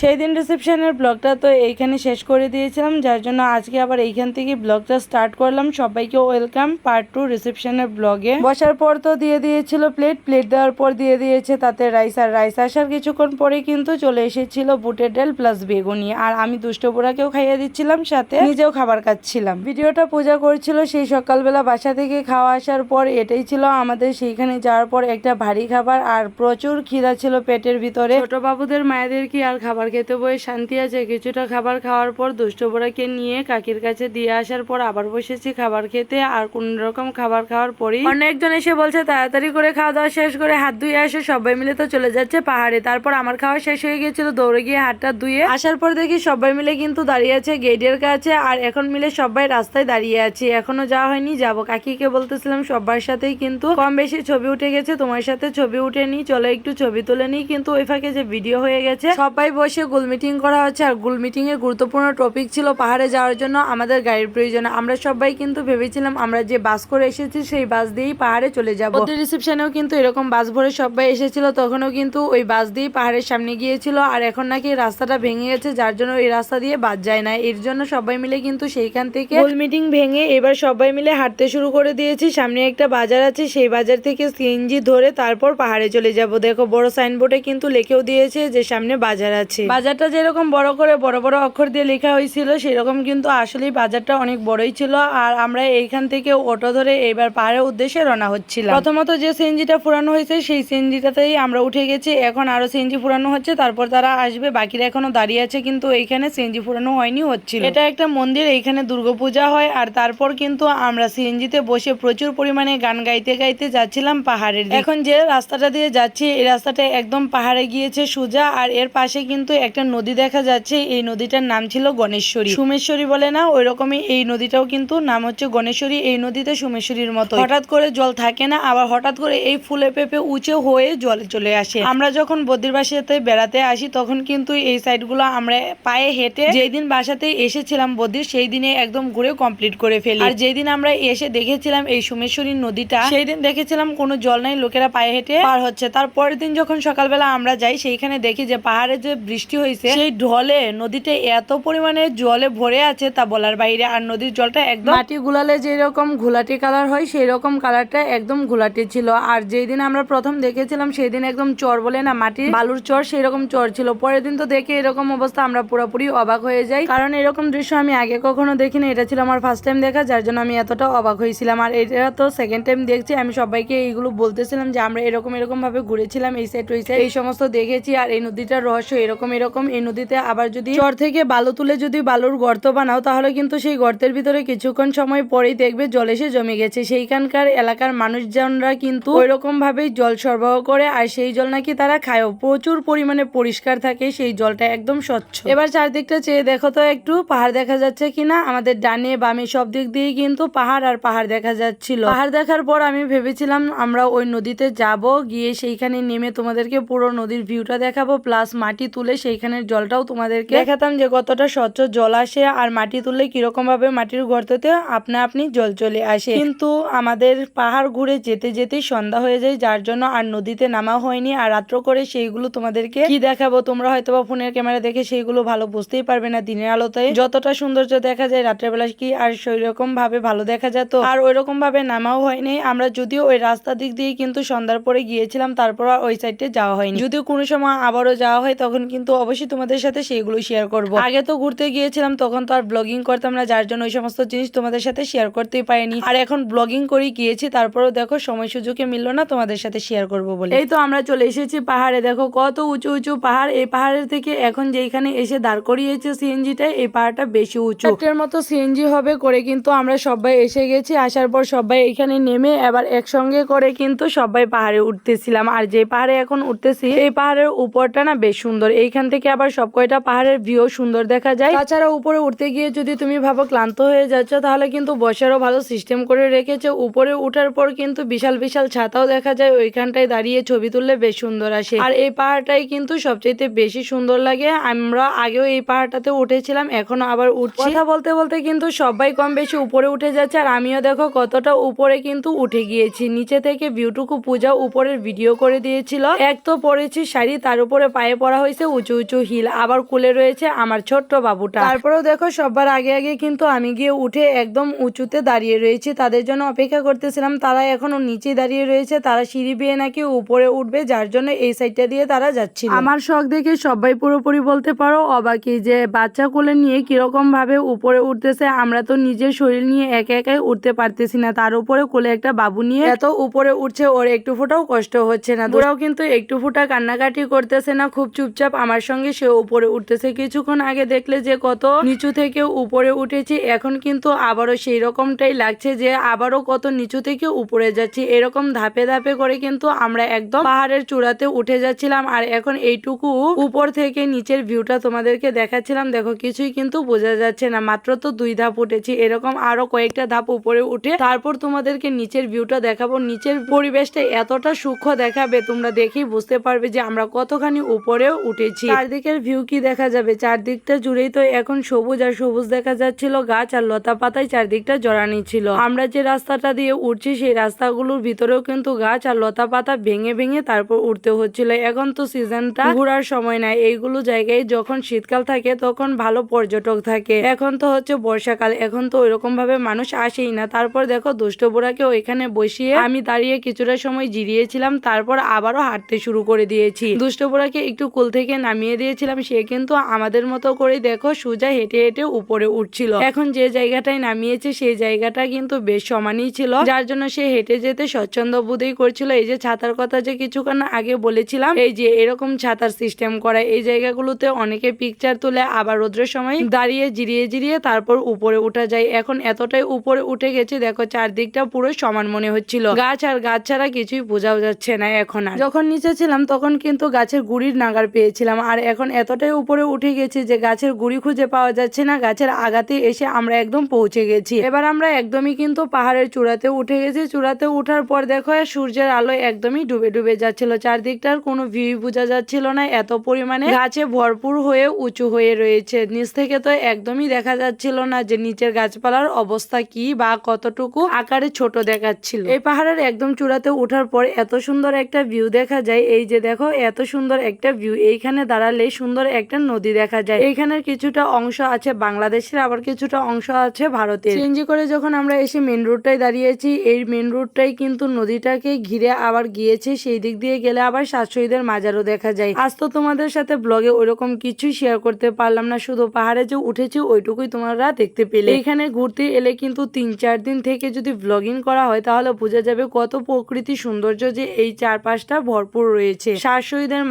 সেই দিন রিসেপশনের ব্লগটা তো এইখানে শেষ করে দিয়েছিলাম, যার জন্য আজকে আবার এইখান থেকে ব্লগটা স্টার্ট করলাম। সবাইকে ওয়েলকাম পার্ট টু রিসেপশনের ব্লগে বসার পর তো দিয়ে দিয়েছিল প্লেট প্লেট দেওয়ার পর দিয়ে দিয়েছে তাতে রাইস আর রাইস আসার কিছুক্ষণ পরে কিন্তু চলে এসেছিল বুটের ডাল প্লাস বেগুনি। আর আমি দুষ্ট বুড়াকেও খাইয়ে দিচ্ছিলাম, সাথে নিজেও খাবার খাচ্ছিলাম। ভিডিওটা পূজা করছিল সেই সকালবেলা বাসা থেকে খাওয়া আসার পর এটাই ছিল আমাদের সেইখানে যাওয়ার পর একটা ভারী খাবার, আর প্রচুর খিদা ছিল পেটের ভিতরে। ছোট বাবুদের মায়েদের কি আর খাবার খেতে বয়ে শান্তি আছে। কিছুটা খাবার খাওয়ার পর দুষ্ট বুড়াকে নিয়ে কাকির কাছে দিয়ে আসার পর আবার বসেছি খাবার খেতে। আর কোন রকম খাবার খাওয়ার পরই অনেকজন এসে বলছে, তাড়াতাড়ি করে খাওয়া দাওয়া শেষ করে হাত ধুয়ে আসে, সবাই মিলে তো চলে যাচ্ছে পাহাড়ে। তারপর আমার খাওয়া শেষ হয়ে গিয়েছিল, দৌড়ে গিয়ে হাতটা ধুয়ে আসার পর দেখি সবাই মিলে কিন্তু দাঁড়িয়ে আছে গেটের কাছে। আর এখন মিলে সবাই রাস্তায় দাঁড়িয়ে আছে। এখনও যাওয়া হয়নি, যাব। কাকিকে বলতেছিলাম, সবার সাথেই কিন্তু কম বেশি ছবি উঠে গেছে, তোমার সাথে ছবি উঠেনি চলো একটু ছবি তুলে নিই। কিন্তু ওই ফাঁকে যে ভিডিও হয়ে গেছে, সবাই বসে গুল মিটিং করা হচ্ছে। আর গুল মিটিং এর গুরুত্বপূর্ণ টপিক ছিল পাহাড়ে যাওয়ার জন্য আমাদের গাড়ির প্রয়োজন। আমরা সবাই কিন্তু ভেবেছিলাম আমরা যে বাস করে এসেছি সেই বাস দিয়েই পাহাড়ে চলে যাব। রিসেপশনেও কিন্তু এরকম বাস ভরে সবাই এসেছিল। তখনও কিন্তু ওই বাস দিয়েই পাহাড়ের সামনে গিয়েছিল। আর এখন নাকি রাস্তাটা ভেঙে গেছে যার জন্য এই রাস্তা দিয়ে বাদ যায় না। এর জন্য সবাই মিলে কিন্তু সেইখান থেকে গোল মিটিং ভেঙে এবার সবাই মিলে হাঁটতে শুরু করে দিয়েছি। সামনে একটা বাজার আছে সেই বাজার থেকে সিএনজি ধরে তারপর পাহাড়ে চলে যাব। দেখো বড় সাইনবোর্ডে কিন্তু লিখেও দিয়েছে যে সামনে বাজার আছে। বাজারটা যেরকম বড় করে বড় বড় অক্ষর দিয়ে লেখা হয়েছিল, সেরকম কিন্তু আসলেই বাজারটা অনেক বড়ই ছিল। আর আমরা এইখান থেকে অটো ধরে এবার পাহাড়ের উদ্দেশ্যে রওনা হচ্ছিলাম। প্রথমত যে সিএনজিটা ফুরানো হয়েছে, সেই সিএনজিটাতেই আমরা উঠে গেছি। এখন আরও সিএনজি ফুরানো হচ্ছে, তারপর তারা আসবে। বাকিরা এখনও দাঁড়িয়ে আছে, কিন্তু এইখানে সিএনজি ফুরানো হয়নি, হচ্ছিল। এটা একটা মন্দির, এইখানে দুর্গাপূজা হয়। আর তারপর কিন্তু আমরা সিএনজিতে বসে প্রচুর পরিমাণে গান গাইতে গাইতে যাচ্ছিলাম পাহাড়ের। এখন যে রাস্তাটা দিয়ে যাচ্ছি, এই রাস্তাটা একদম পাহাড়ে গিয়েছে সোজা। আর এর পাশে কিন্তু একটা নদী দেখা যাচ্ছে। এই নদীটার নাম ছিল গণেশ্বরী। সুমেশ্বরী বলে না ওই রকমই এই নদীটাও কিন্তু নাম হচ্ছে গণেশ্বরী। এই নদীতে সুমেশ্বরীর মতো। হঠাৎ করে জল থাকে না, আবার হঠাৎ করে এই ফুলে পেঁপে উঁচু হয়ে জলে চলে আসে। আমরা যখন বদ্রির বাসাতে বেড়াতে আসি, তখন কিন্তু এই সাইডগুলো আমরা পায়ে হেঁটে যেই দিন বাসাতে এসেছিলাম বদ্রির সেই দিনে একদম ঘুরে কমপ্লিট করে ফেলি। আর যেই দিন আমরা এসে দেখেছিলাম এই সোমেশ্বরী নদীটা, সেই দিন দেখেছিলাম কোনো জল নাই, লোকেরা পায়ে হেঁটে পার হচ্ছে। তারপরের দিন যখন সকালবেলা আমরা যাই, সেইখানে দেখি যে পাহাড়ে যে বৃষ্টি হয়েছে। সেই ঢলে নদীতে এত পরিমাণে জলে ভরে আছে তা বলার বাইরে আর নদীর জলটা একদম মাটি গুলালে যেরকম ঘোলাটি কালার হয় সেই রকম কালারটা একদম ঘোলাটি ছিল। আর যেই দিন আমরা প্রথম দেখেছিলাম সেই দিন একদম চর বলে না মাটি বালুর চর সেই রকম চর ছিল। পরের দিন তো দেখে এরকম অবস্থা আমরা পুরোপুরি অবাক হয়ে যাই। কারণ এরকম দৃশ্য আমি আগে কখনো দেখিনি এটা ছিল আমার ফার্স্ট টাইম দেখা যার জন্য আমি এতটা অবাক হয়েছিলাম। আর এটা তো সেকেন্ড টাইম দেখছি আমি সবাইকে এইগুলো বলতেছিলাম যে আমরা এরকম এরকম ভাবে ঘুরেছিলাম এই সাইড ওই সাইড এই সমস্ত দেখেছি। আর এই নদীটার রহস্য এরকম এরকম এই নদীতে আবার যদি চর থেকে বালু তুলে যদি বালুর গর্ত বানাও, তাহলে কিন্তু সেই গর্তের ভিতরে কিছুক্ষণ সময় পরেই দেখবে জল এসে জমে গেছে। সেইখানকার এলাকার মানুষজনরা কিন্তু ওই রকম ভাবেই জল সরবরাহ করে, আর সেই জল নাকি তারা খায়ও। প্রচুর পরিমাণে পরিষ্কার থাকে, সেই জলটা একদম স্বচ্ছ। এবার চারদিকটা চেয়ে দেখো তো একটু, পাহাড় দেখা যাচ্ছে কিনা? আমাদের ডানে বামে সব দিক দিয়ে কিন্তু পাহাড় আর পাহাড় দেখা যাচ্ছিল। পাহাড় দেখার পর আমি ভেবেছিলাম আমরা ওই নদীতে যাব, গিয়ে সেইখানে নেমে তোমাদেরকে পুরো নদীর ভিউটা দেখাবো, প্লাস মাটি তুলে সেইখানের জলটাও তোমাদেরকে দেখাতাম যে কতটা স্বচ্ছ জল আসে আর মাটি তুললে কীরকম ভাবে মাটির গর্ততে আপনা আপনি জল চলে আসে। কিন্তু আমাদের পাহাড় ঘুরে যেতে যেতেই সন্ধ্যা হয়ে যায়, যার জন্য আর নদীতে নামা হয়নি। আর রাত্র করে সেইগুলো তোমাদেরকে কি দেখাবো? তোমরা হয়তো বা ফোনের ক্যামেরা দেখে সেইগুলো ভালো বুঝতেই পারবে না দিনের আলোতে। যতটা সৌন্দর্য দেখা যায় রাত্রের বেলা কি আর সেই রকম ভাবে ভালো দেখা যেত? আর ওই রকম ভাবে নামাও হয়নি। আমরা যদিও ওই রাস্তা দিক দিয়ে কিন্তু সন্ধ্যার পরে গিয়েছিলাম, তারপর ওই সাইডে যাওয়া হয়নি। যদিও কোনো সময় আবারও যাওয়া হয়, তখন কিন্তু অবশ্যই তোমাদের সাথে সেইগুলো শেয়ার করব। আগে তো ঘুরতে গিয়েছিলাম তখন তো আর ব্লগিং করতাম না যার জন্য ওই সমস্ত জিনিস তোমাদের সাথে শেয়ার করতেই পারিনি। আর এখন ব্লগিং করেই গিয়েছি তারপরেও দেখো সময় সুযোগে মিললো না তোমাদের সাথে শেয়ার করব বলে। এই তো আমরা চলে এসেছি পাহাড়ে দেখো কত উঁচু উঁচু পাহাড়। এই পাহাড়ের থেকে এখন যেখানে এসে দাঁড় করিয়েছে সিএনজিটা এই পাহাড়টা বেশি উঁচু। একটার মতো সিএনজি হবে করে কিন্তু আমরা সবাই এসে গেছি আসার পর সবাই এখানে নেমে এবার একসঙ্গে করে কিন্তু সবাই পাহাড়ে উঠতেছিলাম। আর যে পাহাড়ে এখন উঠতেছি এই পাহাড়ের উপরটা না বেশ সুন্দর এইখান থেকে আবার সব কয়টা পাহাড়ের ভিউ সুন্দর দেখা যায়। তাছাড়া উপরে উঠতে গিয়ে যদি তুমি ভাবো ক্লান্ত হয়ে যাচ্ছ, তাহলে কিন্তু বসারও ভালো সিস্টেম করে রেখেছে। উপরে উঠার পর কিন্তু বিশাল বিশাল ছাতাও দেখা যায়, ওইখানটায় দাঁড়িয়ে ছবি তুললে বেশ সুন্দর আসে। আর এই পাহাড়টাই কিন্তু সবচেয়ে বেশি সুন্দর লাগে। আমরা আগেও এই পাহাড়টাতে উঠেছিলাম, এখনও আবার উঠছি। কথা বলতে বলতে কিন্তু সবাই কম বেশি উপরে উঠে যাচ্ছে, আর আমিও দেখো কতটা উপরে কিন্তু উঠে গিয়েছি। নিচে থেকে ভিউটুকু পূজা উপরের ভিডিও করে দিয়েছিল। এক তো পরেছি শাড়ি, তার উপরে পায়ে পড়া হয়েছে উঁচু উঁচু উঁচু হিল আবার কোলে রয়েছে আমার ছোট্ট বাবুটা। তারপরেও দেখো সবার আগে আগে কিন্তু আমি গিয়ে উঠে একদম উঁচুতে দাঁড়িয়ে রয়েছি। তাদের জন্য অপেক্ষা করতেছিলাম। তারা এখনও নিচে দাঁড়িয়ে রয়েছে। তারা সিঁড়ি বেয়ে নাকি উপরে উঠবে যার জন্য এই সাইডটা দিয়ে তারা যাচ্ছিল। আমার শখ দেখে সবাই পুরোপুরি বলতে পারো অবাকি যে বাচ্চা কোলে নিয়ে কীরকম ভাবে উপরে উঠতেছে আমরা তো নিজের শরীর নিয়ে একে একাই উঠতে পারতেছি না। তার উপরে কোলে একটা বাবু নিয়ে এত উপরে উঠছে ওর একটু ফোটাও কষ্ট হচ্ছে না। ওরাও কিন্তু একটু ফোটা কান্নাকাটি করতেছে না খুব চুপচাপ আমার সঙ্গে সে উপরে উঠতেছে। কিছুক্ষণ আগে দেখলে যে কত নিচু থেকে উপরে উঠেছি, এখন কিন্তু আবারও সেই রকমটাই লাগছে যে আবারও কত নিচু থেকে উপরে যাচ্ছি। এরকম ধাপে ধাপে করে কিন্তু আমরা একদম পাহাড়ের চূড়াতে উঠে যাচ্ছিলাম। আর এখন এইটুকু উপর থেকে নিচের ভিউটা তোমাদেরকে দেখাচ্ছিলাম। দেখো, কিছুই কিন্তু বোঝা যাচ্ছে না। মাত্র তো দুই ধাপ উঠেছি। এরকম আরও কয়েকটা ধাপ উপরে উঠে তারপর তোমাদেরকে নিচের ভিউটা দেখাবো। নিচের পরিবেশটা এতটা সূক্ষ্ম দেখাবে, তোমরা দেখেই বুঝতে পারবে যে আমরা কতখানি উপরেও উঠেছি। চারদিকের ভিউ কি দেখা যাবে? চারদিকটা জুড়েই তো এখন সবুজ আর সবুজ দেখা যাচ্ছিল, গাছ আর লতা পাতায় চারদিকটা জড়ানি ছিল। আমরা যে রাস্তাটা দিয়ে উঠছি, সেই রাস্তাগুলোর ভিতরেও কিন্তু গাছ আর লতা পাতা ভেঙে ভেঙে তারপর উঠতে হচ্ছিল। এখন তো সিজনটা ঘোরার সময় নাই। এইগুলো জায়গায় যখন শীতকাল থাকে, তখন ভালো পর্যটক থাকে। এখন তো হচ্ছে বর্ষাকাল। এখন তো ওইরকম ভাবে মানুষ আসেই না। তারপর দেখো, দুষ্ট বোরাকে ওইখানে বসিয়ে আমি দাঁড়িয়ে কিছুটা সময় জিরিয়েছিলাম। তারপর আবারও হাঁটতে শুরু করে দিয়েছি। দুষ্ট বোরাকে একটু কুল থেকে নামিয়ে দিয়েছিলাম, সে কিন্তু আমাদের মতো করে দেখো সোজা হেঁটে হেঁটে উপরে উঠছিল। এখন যে জায়গাটায় নামিয়েছে, সেই জায়গাটা কিন্তু বেশ সমানই ছিল। যার জন্য সে হেঁটে যেতে স্বচ্ছন্দ বোধই করছিল। এই যে ছাতার কথা যে কিছুক্ষণ আগে বলেছিলাম, এই যে এরকম ছাতার সিস্টেম করা, এই জায়গাগুলোতে অনেকে পিকচার তুলে, আবার রোদ্রের সময় দাঁড়িয়ে জিরিয়ে জিরিয়ে তারপর উপরে উঠা যায়। এখন এতটাই উপরে উঠে গেছে, দেখো চারদিকটা পুরো সমান মনে হচ্ছিল। গাছ আর গাছ ছাড়া কিছুই বোঝাও যাচ্ছে না এখন আর। যখন নিচে ছিলাম, তখন কিন্তু গাছের গুড়ির নাগার পেয়েছিলাম। আর এখন এতটাই উপরে উঠে গেছি যে গাছের গুড়ি খুঁজে পাওয়া যাচ্ছে না, গাছের আগাতে এসে আমরা একদম পৌঁছে গেছি। এবার আমরা একদমই কিন্তু পাহাড়ের চূড়াতে উঠে গেছি। চূড়াতে উঠার পর দেখো সূর্যের আলো একদমই ডুবে ডুবে যাচ্ছিল। চারদিকটার কোনো ভিউ বোঝা যাচ্ছিল না। এত পরিমাণে গাছে ভরপুর হয়ে উঁচু হয়ে রয়েছে। নিচ থেকে তো একদমই দেখা যাচ্ছিল না যে নিচের গাছপালার অবস্থা কি বা কতটুকু আকারে ছোট দেখাচ্ছিল। এই পাহাড়ের একদম চূড়াতে ওঠার পর এত সুন্দর একটা ভিউ দেখা যায়। এই যে দেখো, এত সুন্দর একটা ভিউ এইখানে দাঁড়ালে সুন্দর একটা নদী দেখা যায়। এইখানের কিছুটা অংশ আছে বাংলাদেশের, আবার কিছুটা অংশ আছে ভারতের। সিএনজি করে যখন আমরা এসে মেন রোডটায় দাঁড়িয়েছি, এই মেন রোডটাই কিন্তু নদীটাকে ঘিরে আবার গিয়েছে। সেই দিক দিয়ে গেলে আবার সাত শহীদের মাজারও দেখা যায়। আজ তো তোমাদের সাথে ব্লগে ওইরকম কিছুই শেয়ার করতে পারলাম না, শুধু পাহাড়ে যে উঠেছি ওইটুকুই তোমরা দেখতে পেলে। এখানে ঘুরতে এলে কিন্তু তিন চার দিন থেকে যদি ব্লগিং করা হয়, তাহলে বোঝা যাবে কত প্রকৃতি সৌন্দর্য যে এই চারপাশটা ভরপুর রয়েছে। শাহ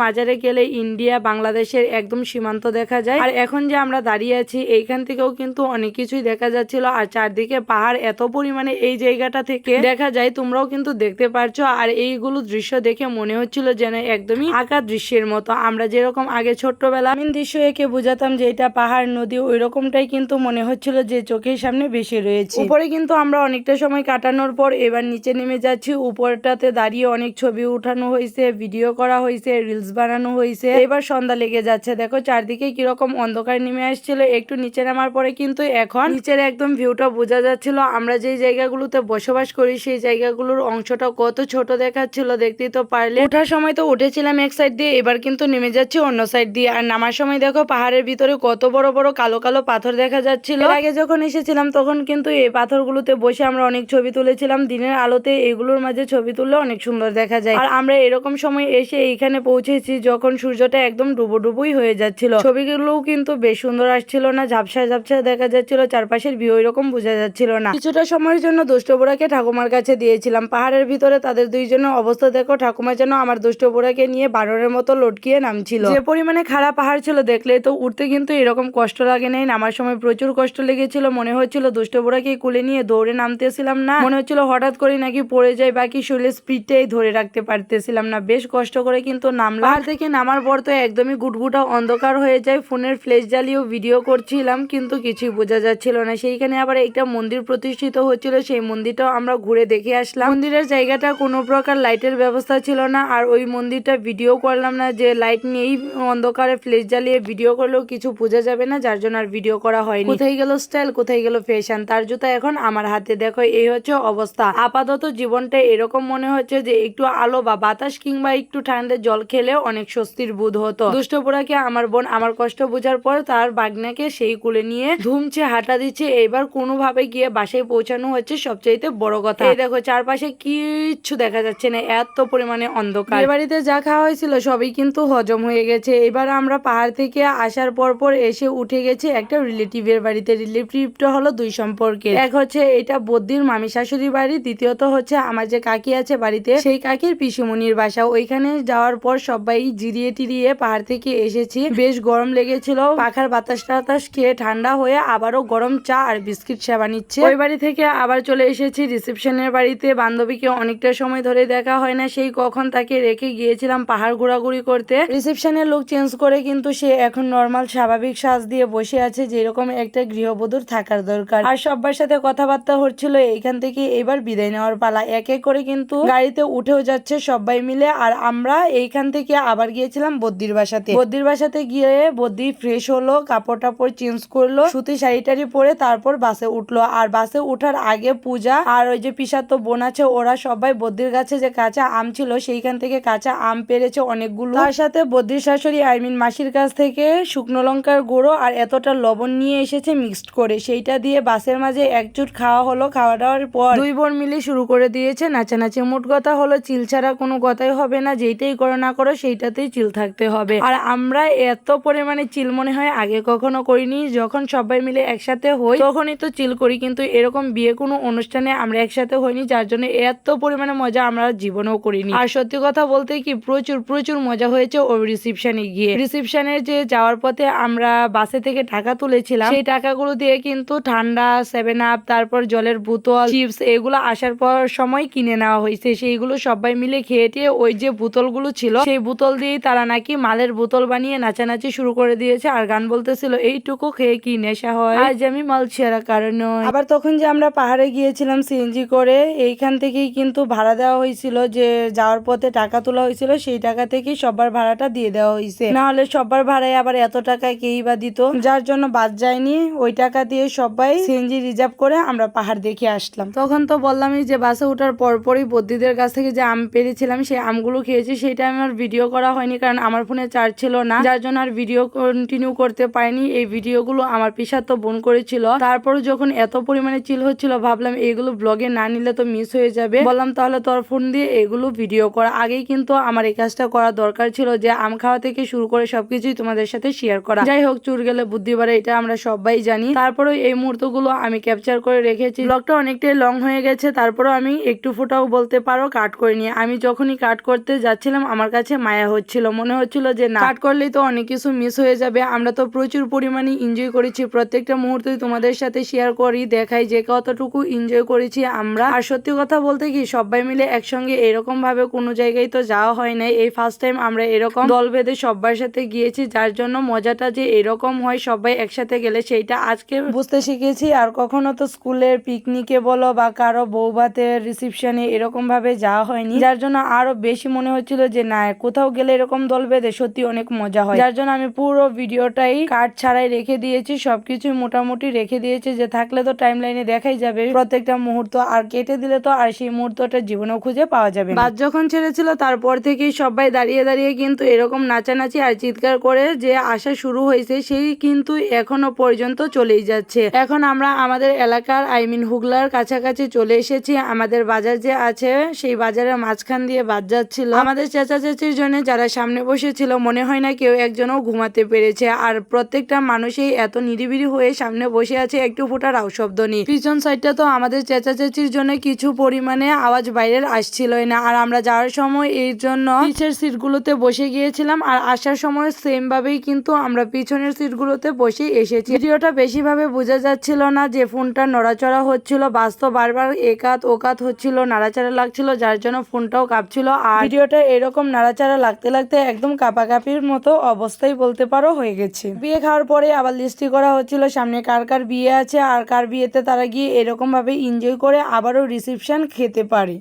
মাজারে গেলে ইন্ডিয়া বাংলাদেশের একদম সীমান্ত দেখা যায়। আর এখন যে আমরা দাঁড়িয়ে আছি, এইখান থেকেও কিন্তু অনেক কিছুই দেখা যাচ্ছিল। আর চারদিকে পাহাড় এত পরিমাণে এই জায়গাটা থেকে দেখা যায়, তোমরাও কিন্তু দেখতে পারছ। আর এইগুলো দৃশ্য দেখে মনে হচ্ছিল যেন একদমই আঁকা দৃশ্যের মতো। আমরা যেরকম আগে ছোট্টবেলা আমি দৃশ্য একে বুঝাতাম যে এটা পাহাড়, নদী ওই রকমটাই কিন্তু মনে হচ্ছিল যে চোখের সামনে বেশি রয়েছে। উপরে কিন্তু আমরা অনেকটা সময় কাটানোর পর এবার নিচে নেমে যাচ্ছি। উপরটাতে দাঁড়িয়ে অনেক ছবি উঠানো হয়েছে, ভিডিও করা হয়েছে, রিলস বানানো হয়েছে। এবার সন্ধ্যা লেগে যাচ্ছে। দেখো চারদিকে কীরকম অন্ধকার নেমে আসছিল, একটু নিচে নামার পরে কিন্তু এখন নিচের একদম ভিউটা বোঝা যাচ্ছিল, আমরা যে জায়গাগুলোতে বসবাস করি সেই জায়গাগুলোর অংশটা কত ছোট দেখাচ্ছিল, দেখতেই তো পারলে। ওঠার সময় তো উঠেছিলাম এক সাইড দিয়ে, এবার কিন্তু নেমে যাচ্ছি অন্য সাইড দিয়ে। আর নামার সময় দেখো পাহাড়ের ভিতরে কত বড় বড় কালো কালো পাথর দেখা যাচ্ছিল। আগে যখন এসেছিলাম তখন কিন্তু এই পাথরগুলোতে বসে আমরা অনেক ছবি তুলেছিলাম, দিনের আলোতে এগুলোর মাঝে ছবি তুললে অনেক সুন্দর দেখা যায়। আর আমরা এরকম সময় এসে এইখানে পৌঁছেছি, যখন সূর্যটা একদম ডুবো ডুবোই হয়ে যাচ্ছিল। ছবিগুলোও কিন্তু বেশ সুন্দর আসছিল না ঝাপসা ঝাপসা দেখা যাচ্ছিল, চারপাশের ভিউ এরকম বোঝা যাচ্ছিল না। কিছুটা সময়ের জন্য দুষ্টবোড়াকে ঠাকুমার কাছে দিয়েছিলাম। পাহাড়ের ভিতরে তাদের দুইজনের অবস্থা দেখো, ঠাকুমা যেন আমার দুষ্টবোড়াকে নিয়ে বানরের মতো লটকিয়ে নামছিল। যে পরিমাণে খারাপ পাহাড় ছিল, দেখলে তো উঠতে কিন্তু এরকম কষ্ট লাগে নাই। নামার সময় প্রচুর কষ্ট লেগেছিল, মনে হচ্ছিল দুষ্টবোড়াকে কুলে নিয়ে দৌড়ে নামতেছিলাম না। মনে হচ্ছিল হঠাৎ করে নাকি পড়ে যায়, বাকি শরীরের স্পিডটাই ধরে রাখতে পারতেছিলাম না। বেশ কষ্ট করে কিন্তু নামলাম। থেকে নামার পর তো একদমই গুটগুটা অন্ধকার হয়ে যায়, ফোনের ফ্লেশ জ্বালিয়েও ভিডিও করছিলাম, কিন্তু কিছুই বোঝা যাচ্ছিল না। সেইখানে আবার একটা মন্দির প্রতিষ্ঠিত হচ্ছিল, সেই মন্দিরটাও আমরা ঘুরে দেখে আসলাম। মন্দিরের জায়গাটা কোনো প্রকার লাইটের ব্যবস্থা ছিল না, আর ওই মন্দিরটা ভিডিও করলাম না যে লাইট নিয়েই অন্ধকারে ফ্লেশ জ্বালিয়ে ভিডিও করলেও কিছু বোঝা যাবে না, যার জন্য আর ভিডিও করা হয়নি। কোথায় গেল স্টাইল কোথায় গেল ফ্যাশন তার জুতা এখন আমার হাতে, দেখো, এই হচ্ছে অবস্থা। আপাতত জীবনটা এরকম মনে হচ্ছে যে একটু আলো বা বাতাস কিংবা একটু ঠান্ডা জল খেলেও অনেক স্বস্তির বোধ হতো। দুষ্টপুরাকে আমার বোন আমার কষ্ট বোঝার পর তার বাগনাকে সেই কুলে নিয়ে ধুমছে হাঁটা দিচ্ছে। এবার কোনোভাবে গিয়ে বাসায় পৌঁছানো হচ্ছে সবচাইতে বড় কথা। এই দেখো চারপাশে কিচ্ছু দেখা যাচ্ছে না এত পরিমাণে অন্ধকার। বাড়িতে যা খাওয়া হয়েছিল সবই কিন্তু হজম হয়ে গেছে। এবার আমরা পাহাড় থেকে আসার পর পর এসে উঠে গেছি একটা রিলেটিভের বাড়িতে। রিলেটিভটা হলো দুই সম্পর্কে এক হচ্ছে এটা বদ্দির মামি শাশুড়ি বাড়ি দ্বিতীয়ত হচ্ছে আমার যে কাকি আছে বাড়িতে সেই কাকির পিসুমনির বাসা। ওইখানে যাওয়ার পর সবাই জিরিয়ে টিরিয়ে পাহাড় থেকে এসেছি। বেশ গরম লেগেছিল। পাখার বাতাস টাতাস খেয়ে ঠান্ডা হয়ে আবারও গরম চা আর বিস্কিট সেবা নিচ্ছে। ওই বাড়ি থেকে আবার চলে এসেছি রিসেপশনের বাড়িতে। বান্ধবীকে অনেকটা সময় ধরে দেখা হয় না। সেই কখন তাকে রেখে গিয়েছিলাম পাহাড় ঘোরাঘুরি করতে। রিসেপশনের লোক চেঞ্জ করে কিন্তু সে এখন নর্মাল স্বাভাবিক সাজ দিয়ে বসে আছে, যেরকম একটা গৃহবধূর থাকার দরকার। আর সবার সাথে কথাবার্তা হচ্ছিল, এইখান থেকে এবার বিদায় নেওয়ার পালা। এক এক করে কিন্তু গাড়িতে উঠেও যাচ্ছে সবাই মিলে। আর আমরা এইখান থেকে আবার গিয়েছিলাম বদ্দির বাসাতে। বদ্দির বাসাতে গিয়ে বদ্দি ফ্রেশ হলো, কাপড় টাপড় চেঞ্জ করল, সুতি শাড়ি টাড়ি পরে তারপর বাসে উঠল। আর বাসে উঠার আগে পূজা আর ওই যে পিসার তো বোন আছে, ওরা সবাই বদ্দির গাছে যে কাঁচা আম ছিল, সেইখান থেকে কাঁচা আম পেরেছে অনেকগুলো। তার সাথে বদ্দির শাশুড়ি আই মিন মাসির কাছ থেকে শুকনো লঙ্কার গুঁড়ো আর এতটা লবণ নিয়ে এসেছে মিক্সড করে। সেইটা দিয়ে বাসের মাঝে একজুট খাওয়া হলো। খাওয়া দাওয়ার পর দুই বোন মিলে শুরু করে দিয়েছে নাচানাচি। মোট কথা হলো চিল ছাড়া কোনো কথাই হবে না। যেইটাই করো না করো, সেইটাতেই চিল থাকতে হবে। আর আমরা এত পরিমাণে চিল মনে হয় আগে কখনো করিনি। যখন সবাই মিলে একসাথে হই, তখনই তো চিল করি। কিন্তু এরকম বিয়ে কোনো অনুষ্ঠানে আমরা একসাথে হইনি, যার জন্য এত পরিমাণে মজা আমরা জীবনেও করিনি। আর সত্যি কথা বলতে কি, প্রচুর প্রচুর মজা হয়েছে ওই রিসিপশনে গিয়ে। রিসিপশনে যে যাওয়ার পথে আমরা বাসে থেকে টাকা তুলেছিলাম, সেই টাকাগুলো দিয়ে কিন্তু ঠান্ডা সেভেন আপ তারপর জলের বোতল চিপস এগুলো আসার পর সময় কিনে নেওয়া হয়েছে। সেইগুলো সবাই মিলে খেয়ে টিয়ে ওই যে বোতলগুলো ছিল, সেই বোতল দিয়েই তারা নাকি মালের বোতল বানিয়ে নাচানাচি শুরু করে দিয়েছে আর গান বলতেছিল, এইটুকু খেয়ে কি নেশা হয়? আজ আমি মাল ছেঁড়া কারণ আবার তখন যে আমরা পাহাড়ে গিয়েছিলাম সিএনজি করে, এইখান থেকেই কিন্তু ভাড়া দেওয়া হয়েছিল যে যাওয়ার পথে টাকা তোলা হয়েছিল, সেই টাকা থেকেই সবার ভাড়াটা দিয়ে দেওয়া হয়েছে। না হলে সবার ভাড়ায় আবার এত টাকা কেই বা দিত? যার জন্য বাদ যায়নি, ওই টাকা দিয়ে সবাই সিএনজি রিজার্ভ করে আমরা পাহাড় দেখে আসলাম। তখন তো বললামই যে বাসে ওঠার পরপরই বদ্যিদের কাছ থেকে যে আম পেরেছিলাম, সেই আমগুলো খেয়েছি, সেটা আমার ভিডিও করা হয়নি, কারণ আমার ফোনে চার্জ ছিল না। যার জন্য আর ভিডিও কন্টিনিউ করতে পারিনি। এই ভিডিওগুলো আমার পিসার তো বোন করেছিল। তারপরে যখন এত পরিমাণে চিল হচ্ছিল, ভাবলাম এইগুলো ব্লগে না নিলে তো মিস হয়ে যাবে। বললাম, তাহলে তোর ফোন দিয়ে এগুলো ভিডিও করা। আগেই কিন্তু আমার এই কাজটা করা দরকার ছিল যে, আম খাওয়া থেকে শুরু করে সবকিছুই তোমাদের সাথে শেয়ার করা। যাই হোক, চুর গেলে বুদ্ধি বাড়ে, এটা আমরা সবাই জানি। তারপরে এই মুহূর্তগুলো আমি ক্যাপচার করে রেখেছি। ব্লগটা অনেকটাই লং হয়ে গেছে তারপরে আমি একটু ফোটাও বলতে পারো কাট করে নিয়ে আমি যখনই কাট করতে যাচ্ছিলাম, আমার কাছে মায়া হচ্ছিল। মনে হচ্ছিল যে না। কাট করলেই তো অনেক কিছু মিস হয়ে যাবে। আমরা তো প্রচুর পরিমাণে এনজয় করেছি। প্রত্যেকটা মুহূর্তে তোমাদের সাথে শেয়ার করি, দেখাই যে কতটুকু এনজয় করেছি আমরা। আর সত্যি কথা বলতে কি, সবাই মিলে একসঙ্গে এরকম ভাবে কোনো জায়গায় তো যাওয়া হয় নাই। এই ফার্স্ট টাইম আমরা এরকম দল বেঁধে সবার সাথে গিয়েছি, যার জন্য মজাটা যে এরকম হয়, সবাই একসাথে গেলে সেইটা আজকে বুঝতে শিখেছি। আর কখনো তো স্কুলের পিকনিকে বলো বা কারও বৌভাতের রিসিপশনে এরকম ভাবে যাওয়া হয়নি। যার জন্য আরও বেশি মনে হচ্ছিল যে, না, কোথাও গেলে এরকম দল বেঁধে সত্যি অনেক মজা হয়। যার জন্য আমি পুরো ভিডিওটাই কাট ছাড়াই রেখে দিয়েছি সবকিছু মোটামুটি রেখে দিয়েছি, যে থাকলে তো টাইম লাইনে দেখাই যাবে। প্রত্যেকটা মুহূর্ত আর কেটে দিলে তো আর সেই মুহূর্তটা জীবনেও খুঁজে পাওয়া যাবে। বাস যখন ছেড়েছিল, তারপর থেকেই সবাই দাঁড়িয়ে দাঁড়িয়ে কিন্তু এরকম নাচানাচি আর চিৎকার করে যে আসা শুরু হয়েছে, সেই কিন্তু এখনও পর্যন্ত চলেই যাচ্ছে। এখন আমরা আমাদের এলাকার আই মিন হুগলার কাছাকাছি চলে এসেছি। আমাদের বাজার যে আছে, সেই বাজারের মাঝখান দিয়ে বাদ যাচ্ছিল। আমাদের চেঁচা চেঁচির জন্য যারা সামনে বসেছিল মনে হয় না কেউ একজনও ঘুমাতে পেরেছে। আর প্রত্যেকটা মানুষই এত নিরিবিরি হয়ে সামনে বসে আছে একটু ফোটার আও শব্দ নেই পিছন সাইডটা তো আমাদের চেঁচা চেঁচির জন্য কিছু পরিমাণে আওয়াজ বাইরের আসছিলই না। আর আমরা যাওয়ার সময় এই জন্য পিছের সিটগুলোতে বসে গিয়েছিলাম। আর আসার সময় সেম ভাবেই কিন্তু আমরা পিছনের সিটগুলোতে বসে এসেছি। ভিডিওটা বেশিভাবে বোঝা যাচ্ছিল না যে ফোনটা নড়াচড়া হচ্ছিল। বাস্তব বারবার একাত ওকাত হচ্ছিল, নাড়াচাড়া লাগছিল, যার জন্য ফোনটাও কাঁপছিল। আর ভিডিওটা এরকম নাড়াচাড়া লাগতে লাগতে একদম কাপাকাপির মতো অবস্থাই বলতে পারো হয়ে গেছে। বিয়ে খাওয়ার পরে আবার লিস্টি করা হচ্ছিল, সামনে কার কার বিয়ে আছে আর কার বিয়েতে তারা গিয়ে এরকম ভাবে এনজয় করে আবারও রিসেপশন খেতে পারে।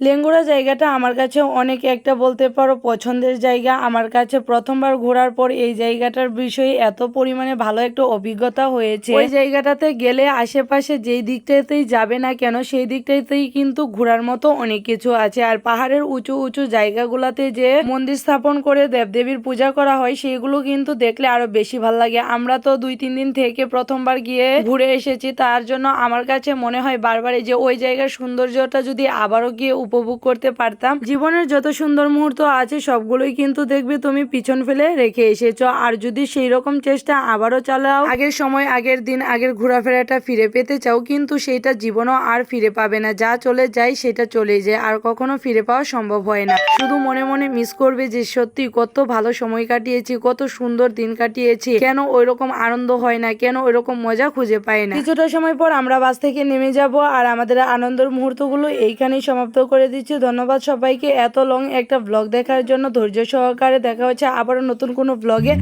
লেঙ্গুড়া জায়গাটা আমার কাছে অনেক একটা বলতে পারো পছন্দের জায়গা। আমার কাছে প্রথমবার ঘোরার পর এই জায়গাটার বিষয়ে এত পরিমাণে ভালো একটা অভিজ্ঞতা হয়েছে। ওই জায়গাটাতে গেলে আশেপাশে যেই দিকটাতেই যাবে না কেন, সেই দিকটাতেই কিন্তু ঘোরার মতো অনেক কিছু আছে। আর পাহাড়ের উঁচু উঁচু জায়গাগুলোতে যে মন্দির স্থাপন করে দেবদেবীর পূজা করা হয়, সেগুলো কিন্তু দেখলে আরও বেশি ভালো লাগে। আমরা তো দুই, তিন দিন থেকে প্রথমবার গিয়ে ঘুরে এসেছি, তার জন্য আমার কাছে মনে হয় বারবারই যে ওই জায়গার সৌন্দর্যটা যদি আবারও গিয়ে উপভোগ করতে পারতাম। জীবনের যত সুন্দর মুহূর্ত আছে, সবগুলোই কিন্তু দেখবে তুমি পিছন ফেলে রেখে এসেছ। আর যদি সেই রকম চেষ্টা আবারও চালাও, আগের সময়, আগের দিন, আগের ঘোরাফেরাটা ফিরে পেতে চাও, কিন্তু সেইটা জীবনও আর ফিরে পাবে না। যা চলে যায়, সেটা চলে যায়। আর কখনো ফিরে পাওয়া সম্ভব হয় না। শুধু মনে মনে মিস করবে যে, সত্যি কত ভালো সময় কাটিয়েছি, কত সুন্দর দিন কাটিয়েছি। কেন ওই রকম আনন্দ হয় না? কেন ওই রকম মজা খুঁজে পাই না? কিছুটা সময় পর আমরা বাস থেকে নেমে যাব, আর আমাদের আনন্দের মুহূর্তগুলো এইখানেই সমাপ্ত করে দিচ্ছি। ধন্যবাদ সবাইকে। এত লং একটা ব্লগ দেখার জন্য ধৈর্য সহকারে দেখা হচ্ছে। আবারও নতুন কোনো ব্লগে